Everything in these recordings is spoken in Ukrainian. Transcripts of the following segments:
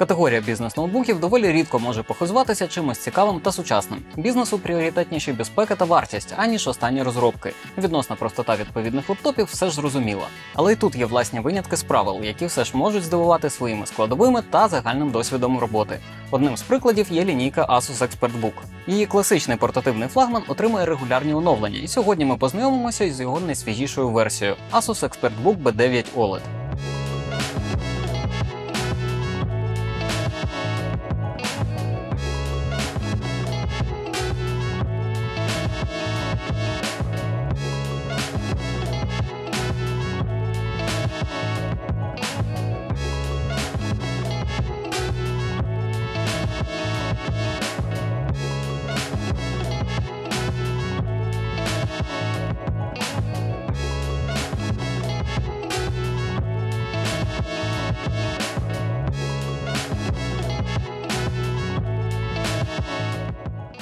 Категорія бізнес-ноутбуків доволі рідко може похизуватися чимось цікавим та сучасним. Бізнесу пріоритетніші безпека та вартість, аніж останні розробки. Відносна простота відповідних лептопів все ж зрозуміла. Але й тут є власні винятки з правил, які все ж можуть здивувати своїми складовими та загальним досвідом роботи. Одним з прикладів є лінійка Asus ExpertBook. Її класичний портативний флагман отримує регулярні оновлення, і сьогодні ми познайомимося з його найсвіжішою версією Asus ExpertBook B9 OLED.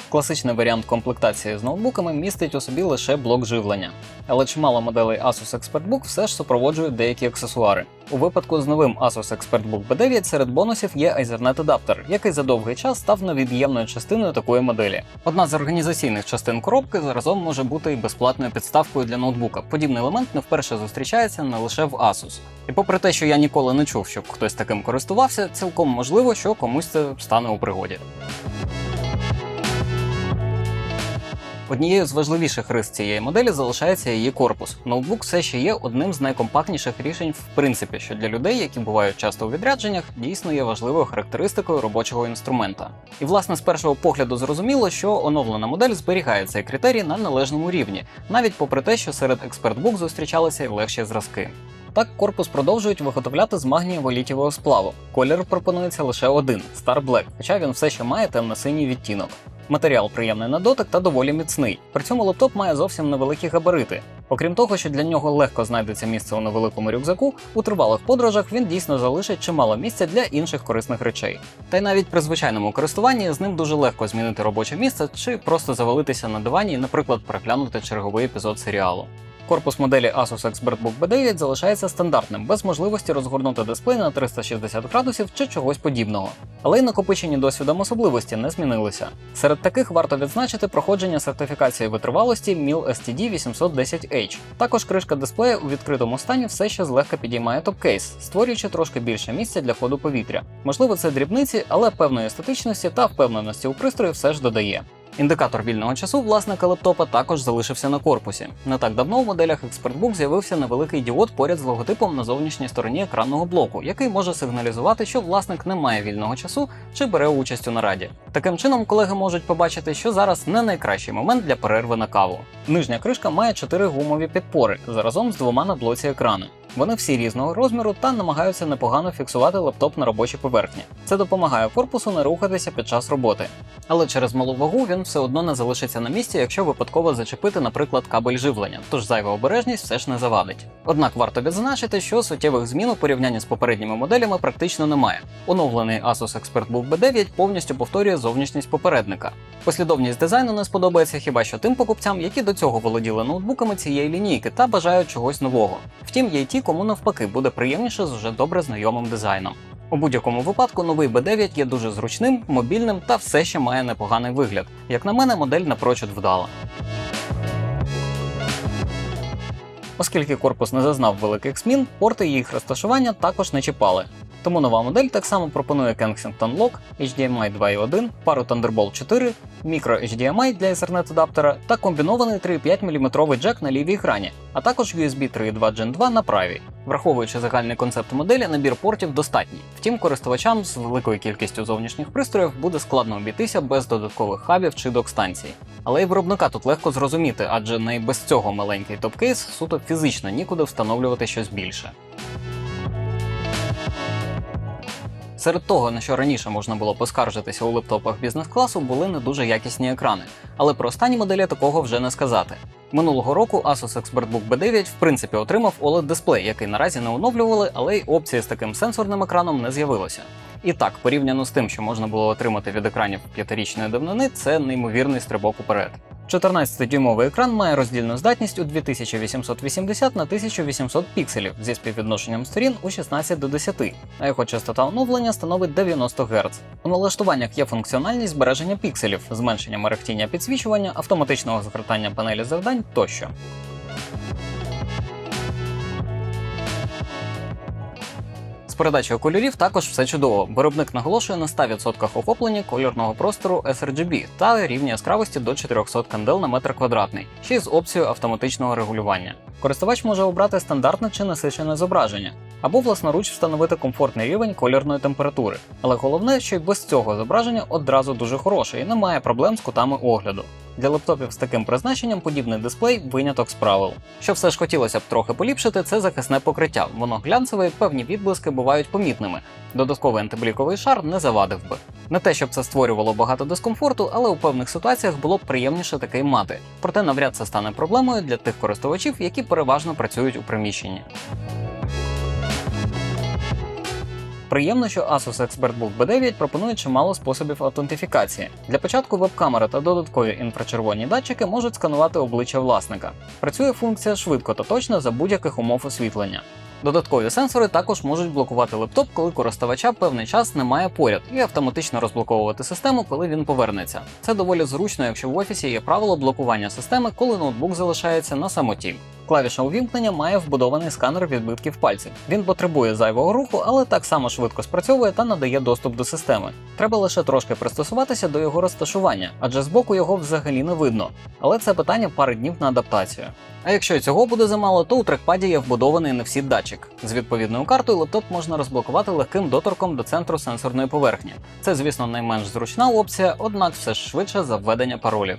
Класичний варіант комплектації з ноутбуками містить у собі лише блок живлення, але чимало моделей Asus ExpertBook все ж супроводжують деякі аксесуари. У випадку з новим Asus ExpertBook B9 серед бонусів є Ethernet адаптер, який за довгий час став невід'ємною частиною такої моделі. Одна з організаційних частин коробки заразом може бути і безплатною підставкою для ноутбука. Подібний елемент не вперше зустрічається не лише в Asus. І попри те, що я ніколи не чув, щоб хтось таким користувався, цілком можливо, що комусь це стане у пригоді. Однією з важливіших рис цієї моделі залишається її корпус. Ноутбук все ще є одним з найкомпактніших рішень, в принципі, що для людей, які бувають часто у відрядженнях, дійсно є важливою характеристикою робочого інструмента. І власне з першого погляду зрозуміло, що оновлена модель зберігає цей критерій на належному рівні, навіть попри те, що серед експертбук зустрічалися й легші зразки. Так, корпус продовжують виготовляти з магнієво-літівого сплаву. Колір пропонується лише один Star Black, хоча він все ще має темно-синій відтінок. Матеріал приємний на дотик та доволі міцний. При цьому лаптоп має зовсім невеликі габарити. Окрім того, що для нього легко знайдеться місце у невеликому рюкзаку, у тривалих подорожах він дійсно залишить чимало місця для інших корисних речей. Та й навіть при звичайному користуванні з ним дуже легко змінити робоче місце чи просто завалитися на дивані і, наприклад, переглянути черговий епізод серіалу. Корпус моделі Asus ExpertBook B9 залишається стандартним, без можливості розгорнути дисплей на 360 градусів чи чогось подібного. Але й накопичені досвідом особливості не змінилися. Серед таких варто відзначити проходження сертифікації витривалості MIL STD 810H. Також кришка дисплея у відкритому стані все ще злегка підіймає топкейс, створюючи трошки більше місця для ходу повітря. Можливо, це дрібниці, але певної естетичності та впевненості у пристрої все ж додає. Індикатор вільного часу власника лептопа також залишився на корпусі. Не так давно у моделях ExpertBook з'явився невеликий діод поряд з логотипом на зовнішній стороні екранного блоку, який може сигналізувати, що власник не має вільного часу чи бере участь у нараді. Таким чином, колеги можуть побачити, що зараз не найкращий момент для перерви на каву. Нижня кришка має чотири гумові підпори заразом з двома на блоці екрану. Вони всі різного розміру та намагаються непогано фіксувати лептоп на робочій поверхні. Це допомагає корпусу не рухатися під час роботи. Але через малу вагу він все одно не залишиться на місці, якщо випадково зачепити, наприклад, кабель живлення, тож зайва обережність все ж не завадить. Однак варто відзначити, що суттєвих змін у порівнянні з попередніми моделями практично немає. Оновлений Asus ExpertBook B9 повністю повторює зовнішність попередника. Послідовність дизайну не сподобається хіба що тим покупцям, які до цього володіли ноутбуками цієї лінійки та бажають чогось нового. Втім, є й ті, кому навпаки буде приємніше з уже добре знайомим дизайном. У будь-якому випадку новий B9 є дуже зручним, мобільним та все ще має непоганий вигляд. Як на мене, модель напрочуд вдала. Оскільки корпус не зазнав великих змін, порти їх розташування також не чіпали. Тому нова модель так само пропонує Kensington Lock, HDMI 2.1, пару Thunderbolt 4, мікро HDMI для Ethernet адаптера та комбінований 3,5 мм джек на лівій екрані, а також USB 3.2 Gen 2 на правій. Враховуючи загальний концепт моделі, набір портів достатній. Втім, користувачам з великою кількістю зовнішніх пристроїв буде складно обійтися без додаткових хабів чи док-станцій. Але й виробника тут легко зрозуміти, адже не без цього маленький топкейс суто фізично нікуди встановлювати щось більше. Серед того, на що раніше можна було поскаржитися у лептопах бізнес-класу, були не дуже якісні екрани. Але про останні моделі такого вже не сказати. Минулого року Asus ExpertBook B9 в принципі отримав oled дисплей, який наразі не оновлювали, але й опції з таким сенсорним екраном не з'явилося. І так, порівняно з тим, що можна було отримати від екранів п'ятирічної давнини, це неймовірний стрибок уперед. 14-дюймовий екран має роздільну здатність у 2880 на 1800 пікселів зі співвідношенням сторін у 16 до 10, а його частота оновлення становить 90 Гц. У налаштуваннях є функціональність збереження пікселів, зменшення мерехтіння підсвічування, автоматичного згортання панелі завдань тощо. Передачею кольорів також все чудово. Виробник наголошує на 100% охоплення кольорного простору sRGB та рівні яскравості до 400 кандел на метр квадратний, ще й з опцією автоматичного регулювання. Користувач може обрати стандартне чи насичене зображення, або власноруч встановити комфортний рівень кольорної температури. Але головне, що й без цього зображення одразу дуже хороше і немає проблем з кутами огляду. Для лептопів з таким призначенням подібний дисплей виняток з правил. Що все ж хотілося б трохи поліпшити, це захисне покриття. Воно глянцеве і певні відблиски бувають помітними. Додатковий антибліковий шар не завадив би. Не те, щоб це створювало багато дискомфорту, але у певних ситуаціях було б приємніше такий мати. Проте навряд це стане проблемою для тих користувачів, які переважно працюють у приміщенні. Приємно, що Asus ExpertBook B9 пропонує чимало способів автентифікації. Для початку веб-камера та додаткові інфрачервоні датчики можуть сканувати обличчя власника. Працює функція швидко та точно за будь-яких умов освітлення. Додаткові сенсори також можуть блокувати лептоп, коли користувача певний час немає поряд, і автоматично розблоковувати систему, коли він повернеться. Це доволі зручно, якщо в офісі є правило блокування системи, коли ноутбук залишається на самоті. Клавіша увімкнення має вбудований сканер відбитків пальців. Він потребує зайвого руху, але так само швидко спрацьовує та надає доступ до системи. Треба лише трошки пристосуватися до його розташування, адже збоку його взагалі не видно. Але це питання пари днів на адаптацію. А якщо і цього буде замало, то у трекпаді є вбудований NFC датчик. З відповідною картою лептоп можна розблокувати легким доторком до центру сенсорної поверхні. Це, звісно, найменш зручна опція, однак все ж швидше за введення паролів.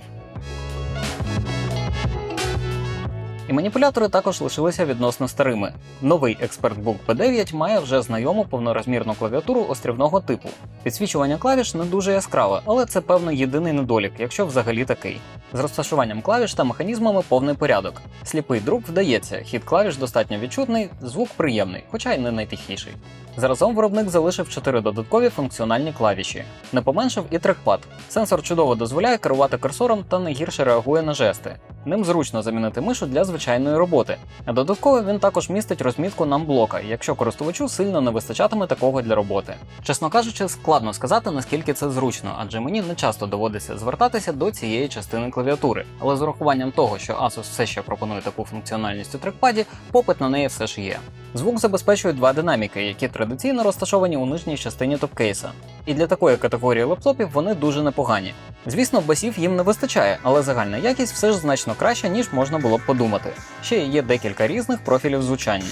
І маніпулятори також лишилися відносно старими. Новий ExpertBook P9 має вже знайому повнорозмірну клавіатуру острівного типу. Підсвічування клавіш не дуже яскраве, але це певно єдиний недолік, якщо взагалі такий. З розташуванням клавіш та механізмами повний порядок. Сліпий друк вдається, хід клавіш достатньо відчутний, звук приємний, хоча й не найтихіший. Заразом виробник залишив 4 додаткові функціональні клавіші. Не поменшив і трекпад. Сенсор чудово дозволяє керувати курсором та не гірше реагує на жести. Ним зручно замінити мишу для звичайної роботи. Додатково він також містить розмітку намблока, якщо користувачу сильно не вистачатиме такого для роботи. Чесно кажучи, складно сказати, наскільки це зручно, адже мені не часто доводиться звертатися до цієї частини клавіатури. Але з урахуванням того, що Asus все ще пропонує таку функціональність у трекпаді, попит на неї все ж є. Звук забезпечує два динаміки, які традиційно розташовані у нижній частині топкейса. І для такої категорії лептопів вони дуже непогані. Звісно, басів їм не вистачає, але загальна якість все ж значно краща, ніж можна було б подумати. Ще є декілька різних профілів звучання.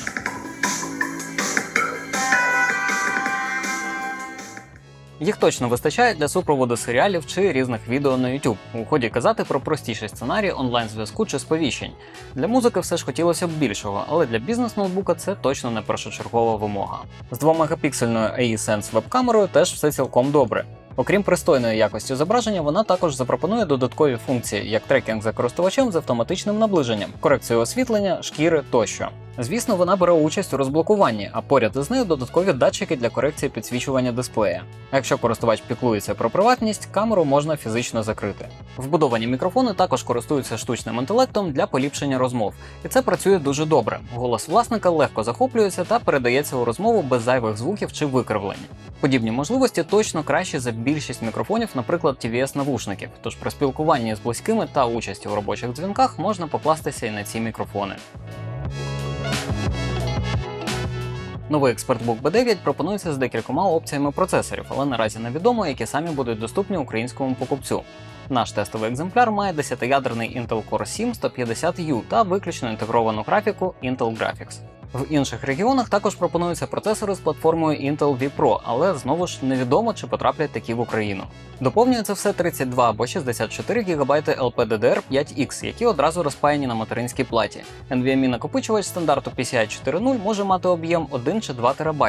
Їх точно вистачає для супроводу серіалів чи різних відео на YouTube. У ході казати про простіші сценарії онлайн-зв'язку чи сповіщень. Для музики все ж хотілося б більшого, але для бізнес-ноутбука це точно не першочергова вимога. З 2-мегапіксельною AE-Sense веб-камерою теж все цілком добре. Окрім пристойної якості зображення, вона також запропонує додаткові функції, як трекінг за користувачем з автоматичним наближенням, корекцію освітлення, шкіри тощо. Звісно, вона бере участь у розблокуванні, а поряд із нею додаткові датчики для корекції підсвічування дисплея. Якщо користувач піклується про приватність, камеру можна фізично закрити. Вбудовані мікрофони також користуються штучним інтелектом для поліпшення розмов, і це працює дуже добре. Голос власника легко захоплюється та передається у розмову без зайвих звуків чи викривлень. Подібні можливості точно кращі за більшість мікрофонів, наприклад, tvs навушників. Тож при спілкуванні з близькими та участі у робочих дзвінках можна покластися і на ці мікрофони. Новий ExpertBook B9 пропонується з декількома опціями процесорів, але наразі невідомо, які самі будуть доступні українському покупцю. Наш тестовий екземпляр має 10-ядерний Intel Core 7 150U та виключно інтегровану графіку Intel Graphics. В інших регіонах також пропонуються процесори з платформою Intel vPro, але знову ж невідомо, чи потраплять такі в Україну. Доповнює це все 32 або 64 ГБ LPDDR5X, які одразу розпаяні на материнській платі. NVMe накопичувач стандарту PCI 4.0 може мати об'єм 1 чи 2 ТБ.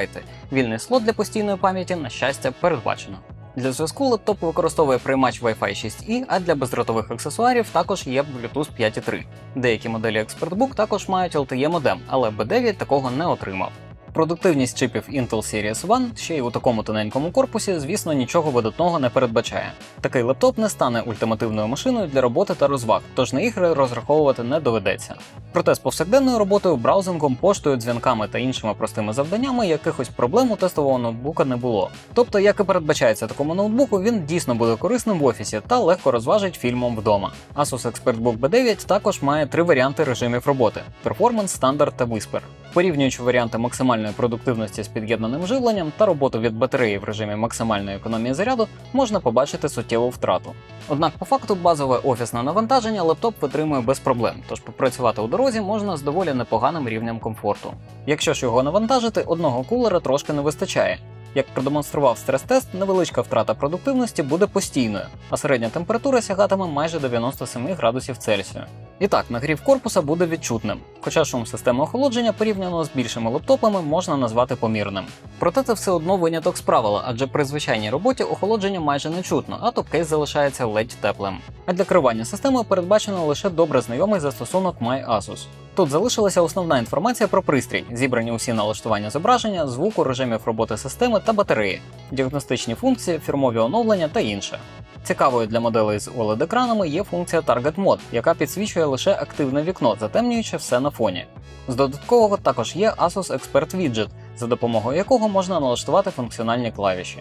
Вільний слот для постійної пам'яті, на щастя, передбачено. Для зв'язку лептоп використовує приймач Wi-Fi 6E, а для бездротових аксесуарів також є Bluetooth 5.3. Деякі моделі ExpertBook також мають LTE модем, але B9 такого не отримав. Продуктивність чипів Intel Series One ще й у такому тоненькому корпусі, звісно, нічого видатного не передбачає. Такий лептоп не стане ультимативною машиною для роботи та розваг, тож на ігри розраховувати не доведеться. Проте з повсякденною роботою, браузингом, поштою, дзвінками та іншими простими завданнями якихось проблем у тестового ноутбука не було. Тобто, як і передбачається такому ноутбуку, він дійсно буде корисним в офісі та легко розважить фільмом вдома. Asus ExpertBook B9 також має три варіанти режимів роботи: Performance, Standard та Whisper. Порівнюючи варіанти максимальної продуктивності з під'єднаним живленням та роботу від батареї в режимі максимальної економії заряду, можна побачити суттєву втрату. Однак, по факту, базове офісне навантаження лептоп витримує без проблем, тож попрацювати у дорозі можна з доволі непоганим рівнем комфорту. Якщо ж його навантажити, одного кулера трошки не вистачає. Як продемонстрував стрес-тест, невеличка втрата продуктивності буде постійною, а середня температура сягатиме майже 97 градусів Цельсію. І так, нагрів корпуса буде відчутним, хоча шум системи охолодження порівняно з більшими лептопами можна назвати помірним. Проте це все одно виняток з правила, адже при звичайній роботі охолодження майже не чутно, а топкейс залишається ледь теплим. А для керування системою передбачено лише добре знайомий застосунок MyAsus. Тут залишилася основна інформація про пристрій, зібрані усі налаштування зображення, звуку, режимів роботи системи та батареї, діагностичні функції, фірмові оновлення та інше. Цікавою для моделей з OLED-екранами є функція Target Mode, яка підсвічує лише активне вікно, затемнюючи все на фоні. З додаткового також є Asus Expert Widget, за допомогою якого можна налаштувати функціональні клавіші.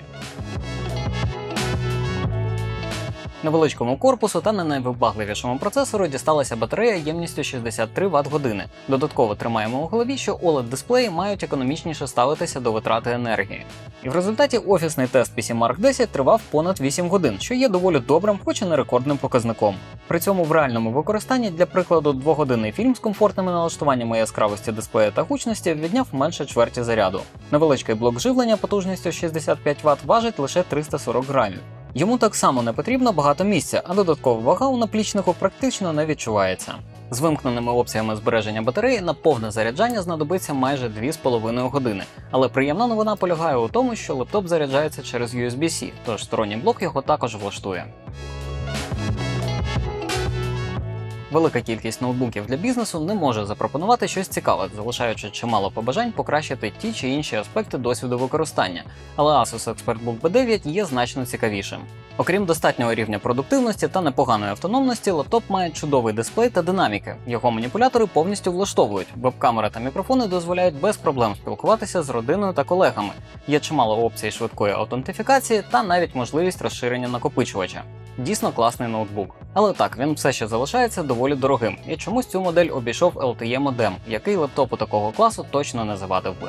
Невеличкому корпусу та не найвибагливішому процесору дісталася батарея ємністю 63 Вт години. Додатково тримаємо у голові, що oled дисплеї мають економічніше ставитися до витрати енергії. І в результаті офісний тест PC Mark 10 тривав понад 8 годин, що є доволі добрим, хоч і не рекордним показником. При цьому в реальному використанні, для прикладу, двогодинний фільм з комфортними налаштуваннями яскравості дисплея та гучності відняв менше чверті заряду. Невеличкий блок живлення потужністю 65 Вт важить лише 340 грамів. Йому так само не потрібно багато місця, а додаткова вага у наплічнику практично не відчувається. З вимкненими опціями збереження батареї на повне заряджання знадобиться майже 2,5 години. Але приємна новина полягає у тому, що лептоп заряджається через USB-C, тож сторонній блок його також влаштує. Велика кількість ноутбуків для бізнесу не може запропонувати щось цікаве, залишаючи чимало побажань покращити ті чи інші аспекти досвіду використання, але Asus ExpertBook B9 є значно цікавішим. Окрім достатнього рівня продуктивності та непоганої автономності, лаптоп має чудовий дисплей та динаміки. Його маніпулятори повністю влаштовують. Веб-камера та мікрофони дозволяють без проблем спілкуватися з родиною та колегами. Є чимало опцій швидкої аутентифікації та навіть можливість розширення накопичувача. Дійсно класний ноутбук. Але так, він все ще залишається доволі дорогим, і чомусь цю модель обійшов LTE модем, який лептопу такого класу точно не завадив би.